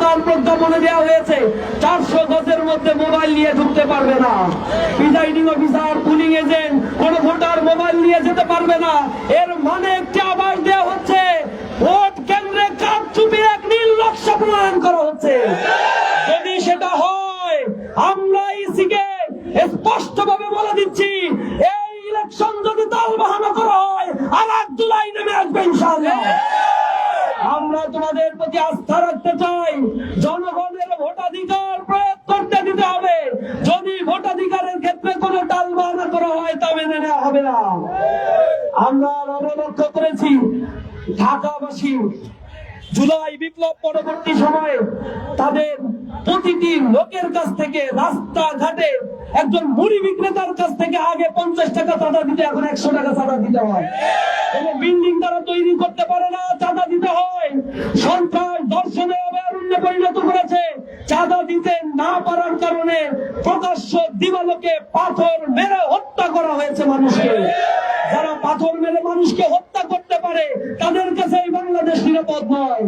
প্রধান প্রজ্ঞাপনে দেওয়া হয়েছে, চারশো গজের মধ্যে মোবাইল নিয়ে ঢুকতে পারবে না। Presiding officer, polling agent voter mobile নিয়ে যেতে পারবে না। এর মানে একটি আবার দেওয়া হচ্ছে, ভোট কেন্দ্রে কারচুপি এক নীল নকশা প্রণয়ন করা হচ্ছে। যদি সেটা হয়, আমরা ইসিকে স্পষ্ট ভাবে বলে দিচ্ছি, এই ইলেকশন যদি তাল বাহানা করা হয়, আর এক জুলাই নেমে আসবে ইনশাআল্লাহ। আমরা তোমাদের প্রতি আস্থা রাখতে চাই। জনগণের ভোটাধিকার প্রয়োগ করতে দিতে হবে। যদি ভোটাধিকারের ক্ষেত্রে কোনো বাহানা করা হয়, তা মেনে নেওয়া হবে না। আমরা লক্ষ্য করেছি। ঢাকাবাসী, জুলাই বিপ্লব পরবর্তী সময়ে তাদের প্রতিটি লোকের কাছ থেকে রাস্তাঘাটে একজন মুড়ি বিক্রেতার কাছ থেকে আগে পঞ্চাশ টাকা চাঁদা দিতে, এখন একশো টাকা চাঁদা দিতে হয়। বিল্ডিং তারা তৈরি করতে পারে না চাঁদা দিতে হয় সন্ত্রাস দর্শনে অভয়ারণ্যে পরিণত করেছে দিতে না পারার কারণে প্রকাশ্য দিবালোকে পাথর মেরে হত্যা করা হয়েছে মানুষকে। যারা পাথর মেরে মানুষকে হত্যা করতে পারে, তাদের কাছে বাংলাদেশ নিরাপদ নয়।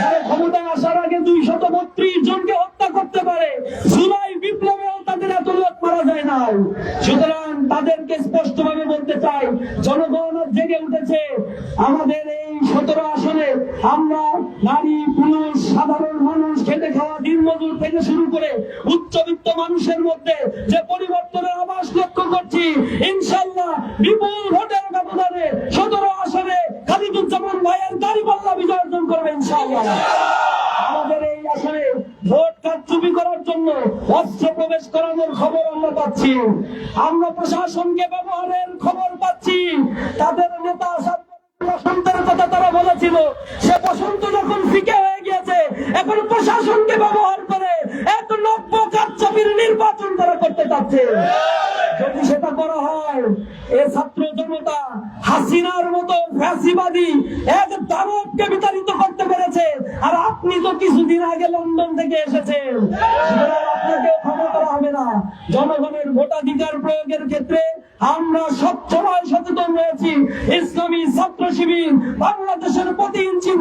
যারা ক্ষমতায় আসার আগে দুই শত বত্রিশ জনকে হত্যা করতে পারে, জুলাই বিপ্লবেও তাদের এত লোক মারা যায় নাই। সুতরাং তাদেরকে স্পষ্ট ভাবে বলতে চাই, জনগণ জেগে উঠেছে, আমাদের এই সতেরো আসনে আমরা নারী, পুরুষ, সাধারণ থেকে শুরু করে উচ্চবিত্ত মানুষের মধ্যে যে পরিবর্তনের আভাস লক্ষ্য করছি ইনশাল্লাহ বিপুল ভোটের ব্যবধানে সতেরো আসনে খালিদুজ্জামান ভাইয়ের দাড়ি পাল্লা বিজয় অর্জন করবে ইনশাল্লাহ অস্ত্র প্রবেশ খবর আমরা পাচ্ছি। আমরা প্রশাসনকে ব্যবহারের খবর পাচ্ছি। তাদের নেতা তারা বলেছিল। সে বসন্ত যখন ফিকে হয়ে গিয়েছে, এখন প্রশাসনকে ব্যবহার চাচ্ছে যদি সেটা করা হয়, এ ছাত্র জনতা হাসিনার মতো ফ্যাসিবাদী এক দানবকে বিতাড়িত করতে পেরেছে। আর আপনি তো কিছুদিন আগে লন্ডন থেকে এসেছেন। আপনাকে ক্ষমা করা হবে না। জনগণের ভোটাধিকার প্রয়োগের ক্ষেত্রে আমরা সবসময় সচেতন রয়েছি। ইসলামী ছাত্র শিবির বাংলাদেশের প্রতি ইঞ্চি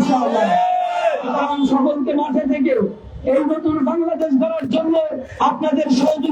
ইনশাআল্লাহ। সকলকে মাঠে থেকে এই নতুন বাংলাদেশ গড়ার জন্য আপনাদের সহযোগিতা